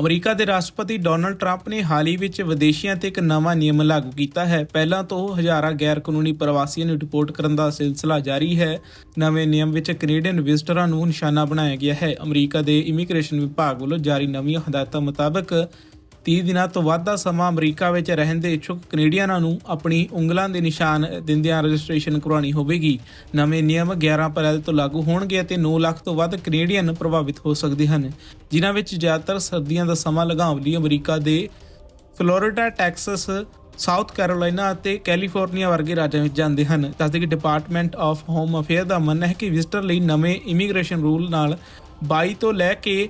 America ਦੇ ਰਾਸ਼ਟਰਪਤੀ Donald Trump ਨੇ ਹਾਲ ਹੀ ਵਿੱਚ ਵਿਦੇਸ਼ੀਆਂ ਤੇ ਇੱਕ ਨਵਾਂ ਨਿਯਮ ਲਾਗੂ ਕੀਤਾ ਹੈ। ਪਹਿਲਾਂ ਤੋਂ ਹਜ਼ਾਰਾਂ ਗੈਰ ਕਾਨੂੰਨੀ ਪ੍ਰਵਾਸੀਆਂ ਨੂੰ ਰਿਪੋਰਟ ਕਰਨ ਦਾ ਸਿਲਸਿਲਾ ਜਾਰੀ ਹੈ। ਨਵੇਂ ਨਿਯਮ ਵਿੱਚ ਕੈਨੇਡੀਅਨ ਵਿਜ਼ਟਰਾਂ ਨੂੰ ਨਿਸ਼ਾਨਾ ਬਣਾਇਆ ਗਿਆ ਹੈ। ਅਮਰੀਕਾ ਦੇ ਇਮੀਗ੍ਰੇਸ਼ਨ ਵਿਭਾਗ ਵੱਲੋਂ ਜਾਰੀ ਨਵੀਆਂ ਹਦਾਇਤਾਂ ਮੁਤਾਬਕ 30 ਦਿਨਾਂ ਤੋਂ ਵੱਧ ਦਾ ਸਮਾਂ ਅਮਰੀਕਾ ਵਿੱਚ ਰਹਿਣ ਦੇ ਇੱਛੁਕ ਕੈਨੇਡੀਅਨਾਂ ਨੂੰ ਆਪਣੀ ਉਂਗਲਾਂ ਦੇ ਨਿਸ਼ਾਨ ਦਿੰਦਿਆਂ ਰਜਿਸਟ੍ਰੇਸ਼ਨ ਕਰਵਾਉਣੀ ਹੋਵੇਗੀ। ਨਵੇਂ ਨਿਯਮ 11 ਅਪ੍ਰੈਲ ਤੋਂ ਲਾਗੂ ਹੋਣਗੇ ਅਤੇ 9 ਲੱਖ ਤੋਂ ਵੱਧ ਕੈਨੇਡੀਅਨ ਪ੍ਰਭਾਵਿਤ ਹੋ ਸਕਦੇ ਹਨ। ਜਿਨ੍ਹਾਂ ਵਿੱਚ ਜ਼ਿਆਦਾਤਰ ਸਰਦੀਆਂ ਦਾ ਸਮਾਂ ਲਗਾਉਣ ਲਈ ਅਮਰੀਕਾ ਦੇ ਫਲੋਰੀਡਾ, ਟੈਕਸਸ, ਸਾਊਥ ਕੈਰੋਲਾਈਨਾ ਅਤੇ ਕੈਲੀਫੋਰਨੀਆ ਵਰਗੇ ਰਾਜਾਂ ਵਿੱਚ ਜਾਂਦੇ ਹਨ। ਦੱਸਦੇ ਕਿ ਡਿਪਾਰਟਮੈਂਟ ਆਫ ਹੋਮ ਅਫੇਅਰ ਦਾ ਮੰਨਣਾ ਹੈ ਕਿ ਵਿਜ਼ਟਰ ਲਈ ਨਵੇਂ ਇਮੀਗ੍ਰੇਸ਼ਨ ਰੂਲ ਨਾਲ 22 ਤੋਂ ਲੈ ਕੇ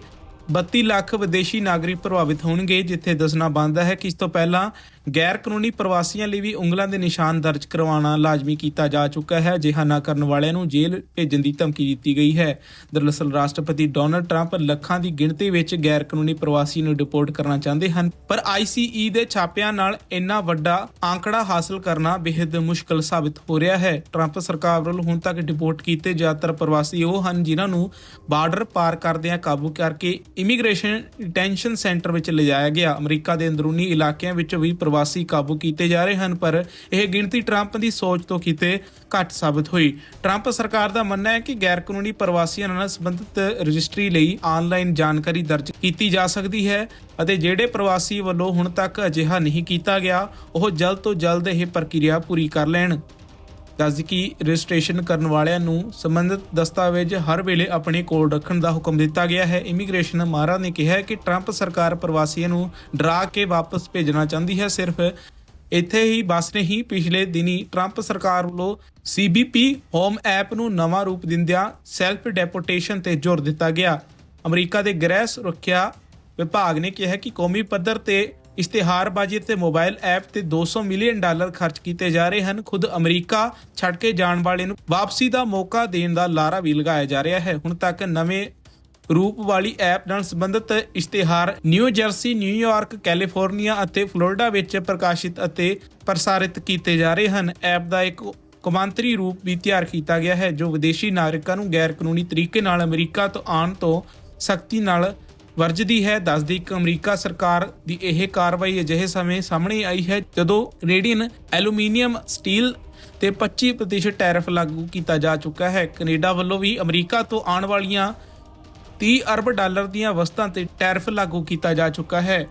32 ਲੱਖ ਵਿਦੇਸ਼ੀ ਨਾਗਰਿਕ ਪ੍ਰਭਾਵਿਤ ਹੋਣਗੇ ਜਿੱਥੇ ਦੱਸਣਾ ਬਣਦਾ ਹੈ ਕਿ ਇਸ ਤੋਂ ਪਹਿਲਾਂ ਗੈਰ ਕਾਨੂੰਨੀ ਪ੍ਰਵਾਸੀਆਂ ਲਈ ਵੀ ਉਂਗਲਾਂ ਦੇ ਨਿਸ਼ਾਨ ਦਰਜ ਕਰਵਾਉਣਾ ਲਾਜ਼ਮੀ ਕੀਤਾ ਜਾ ਚੁੱਕਾ ਹੈ। ਜਿਹਾ ਨਾ ਕਰਨ ਵਾਲਿਆਂ ਨੂੰ ਜੇਲ੍ਹ ਭੇਜਣ ਦੀ ਧਮਕੀ ਦਿੱਤੀ ਗਈ ਹੈ। ਦਰਅਸਲ, ਰਾਸ਼ਟਰਪਤੀ ਡੋਨਲਡ ਟਰੰਪ ਲੱਖਾਂ ਦੀ ਗਿਣਤੀ ਵਿੱਚ ਗੈਰ ਕਾਨੂੰਨੀ ਪ੍ਰਵਾਸੀ ਨੂੰ ਡਿਪੋਰਟ ਕਰਨਾ ਚਾਹੁੰਦੇ ਹਨ। ਪਰ ਆਈਸੀਈ ਦੇ ਛਾਪਿਆਂ ਨਾਲ ਇੰਨਾ ਵੱਡਾ ਆંકੜਾ ਹਾਸਲ ਕਰਨਾ ਬੇहद ਮੁਸ਼ਕਲ ਸਾਬਤ ਹੋ ਰਿਹਾ ਹੈ। ਟਰੰਪ ਸਰਕਾਰ ਵੱਲੋਂ ਹੁਣ ਤੱਕ ਡਿਪੋਰਟ ਕੀਤੇ ਜ਼ਿਆਦਾਤਰ ਪ੍ਰਵਾਸੀ ਉਹ ਹਨ ਜਿਨ੍ਹਾਂ ਨੂੰ ਬਾਰਡਰ ਪਾਰ ਕਰਦਿਆਂ ਕਾਬੂ ਕਰਕੇ ਇਮੀਗ੍ਰੇਸ਼ਨ ਡਿਟੈਂਸ਼ਨ ਸੈਂਟਰ ਵਿੱਚ ਲਿਜਾਇਆ ਗਿਆ। ਅਮਰੀਕਾ ਦੇ ਅੰਦਰੂਨੀ ਇਲਾਕਿਆਂ ਵਿੱਚ ਵੀ ਪ੍ਰਵਾਸੀ ਕਾਬੂ ਕੀਤੇ ਜਾ ਰਹੇ ਹਨ, ਪਰ ਇਹ ਗਿਣਤੀ ਟਰੰਪ ਦੀ ਸੋਚ ਤੋਂ ਕਿਤੇ ਘੱਟ ਸਾਬਤ ਹੋਈ। ਟਰੰਪ ਸਰਕਾਰ ਦਾ ਮੰਨਣਾ ਹੈ ਕਿ ਗੈਰ ਕਾਨੂੰਨੀ ਪ੍ਰਵਾਸੀਆਂ ਨਾਲ ਸੰਬੰਧਿਤ ਰਜਿਸਟਰੀ ਲਈ ਆਨਲਾਈਨ ਜਾਣਕਾਰੀ ਦਰਜ ਕੀਤੀ ਜਾ ਸਕਦੀ ਹੈ ਅਤੇ ਜਿਹੜੇ ਪ੍ਰਵਾਸੀ ਵੱਲੋਂ ਹੁਣ ਤੱਕ ਅਜਿਹਾ ਨਹੀਂ ਕੀਤਾ ਗਿਆ, ਉਹ ਜਲਦ ਤੋਂ ਜਲਦ ਇਹ ਪ੍ਰਕਿਰਿਆ ਪੂਰੀ ਕਰ ਲੈਣ। ਦੱਸਦੀ ਕਿ ਰਜਿਸਟ੍ਰੇਸ਼ਨ ਕਰਨ ਵਾਲਿਆਂ ਨੂੰ ਸੰਬੰਧਿਤ ਦਸਤਾਵੇਜ਼ ਹਰ ਵੇਲੇ ਆਪਣੇ ਕੋਲ ਰੱਖਣ ਦਾ ਹੁਕਮ ਦਿੱਤਾ ਗਿਆ ਹੈ। ਇਮੀਗ੍ਰੇਸ਼ਨ ਮਾਰਾ ਨੇ ਕਿਹਾ ਕਿ ਟਰੰਪ ਸਰਕਾਰ ਪ੍ਰਵਾਸੀਆਂ ਨੂੰ ਡਰਾ ਕੇ ਵਾਪਸ ਭੇਜਣਾ ਚਾਹੁੰਦੀ ਹੈ। ਸਿਰਫ ਇੱਥੇ ਹੀ ਬਸ ਨਹੀਂ, ਪਿਛਲੇ ਦਿਨੀ ਟਰੰਪ ਸਰਕਾਰ ਵੱਲੋਂ CBP ਹੋਮ ਐਪ ਨੂੰ ਨਵਾਂ ਰੂਪ ਦਿੰਦਿਆਂ ਸੈਲਫ ਡੈਪੋਟੇਸ਼ਨ ਤੇ ਜ਼ੋਰ ਦਿੱਤਾ ਗਿਆ। ਅਮਰੀਕਾ ਦੇ ਗ੍ਰਹਿ ਸੁਰੱਖਿਆ ਵਿਭਾਗ ਨੇ ਕਿਹਾ ਕਿ ਕੌਮੀ ਪੱਧਰ ਤੇ ਇਸ਼ਤਿਹਾਰਬਾਜ਼ੀ ਤੇ ਮੋਬਾਈਲ ਐਪ ਤੇ 200 ਮਿਲੀਅਨ ਡਾਲਰ ਖਰਚ ਕੀਤੇ ਜਾ ਰਹੇ ਹਨ। ਖੁਦ ਅਮਰੀਕਾ ਛੱਡ ਕੇ ਜਾਣ ਵਾਲੇ ਨੂੰ ਵਾਪਸੀ ਦਾ ਮੌਕਾ ਦੇਣ ਦਾ ਲਾਰਾ ਵੀ ਲਗਾਇਆ ਜਾ ਰਿਹਾ ਹੈ। ਹੁਣ ਤੱਕ ਨਵੇਂ ਰੂਪ ਵਾਲੀ ਐਪ ਨਾਲ ਸੰਬੰਧਿਤ ਇਸ਼ਤਿਹਾਰ New Jersey New York California ਅਤੇ ਫਲੋਰੀਡਾ ਵਿੱਚ ਪ੍ਰਕਾਸ਼ਿਤ ਅਤੇ ਪ੍ਰਸਾਰਿਤ ਕੀਤੇ ਜਾ ਰਹੇ ਹਨ। ਐਪ ਦਾ ਇੱਕ ਕੌਮਾਂਤਰੀ ਰੂਪ ਵੀ ਤਿਆਰ ਕੀਤਾ ਗਿਆ ਹੈ, ਜੋ ਵਿਦੇਸ਼ੀ ਨਾਗਰਿਕਾਂ ਨੂੰ ਗੈਰ ਕਾਨੂੰਨੀ ਤਰੀਕੇ ਨਾਲ ਅਮਰੀਕਾ ਤੋਂ ਆਉਣ ਤੋਂ ਸਖਤੀ ਨਾਲ ਵਰਜਦੀ ਹੈ, ਦੱਸਦੀ ਕਿ ਅਮਰੀਕਾ ਸਰਕਾਰ ਦੀ ਇਹ ਕਾਰਵਾਈ ਅਜਿਹੇ ਸਮੇਂ ਸਾਹਮਣੇ ਆਈ ਹੈ, ਜਦੋਂ ਰੇਡੀਅਨ ਐਲੂਮੀਨੀਅਮ ਸਟੀਲ ਤੇ 25% ਟੈਰਿਫ ਲਾਗੂ ਕੀਤਾ ਜਾ ਚੁੱਕਾ ਹੈ। ਕੈਨੇਡਾ ਵੱਲੋਂ ਵੀ ਅਮਰੀਕਾ ਤੋਂ ਆਉਣ ਵਾਲੀਆਂ 30 ਅਰਬ ਡਾਲਰ ਦੀਆਂ ਵਸਤਾਂ ਤੇ ਟੈਰਿਫ ਲਾਗੂ ਕੀਤਾ ਜਾ ਚੁੱਕਾ ਹੈ।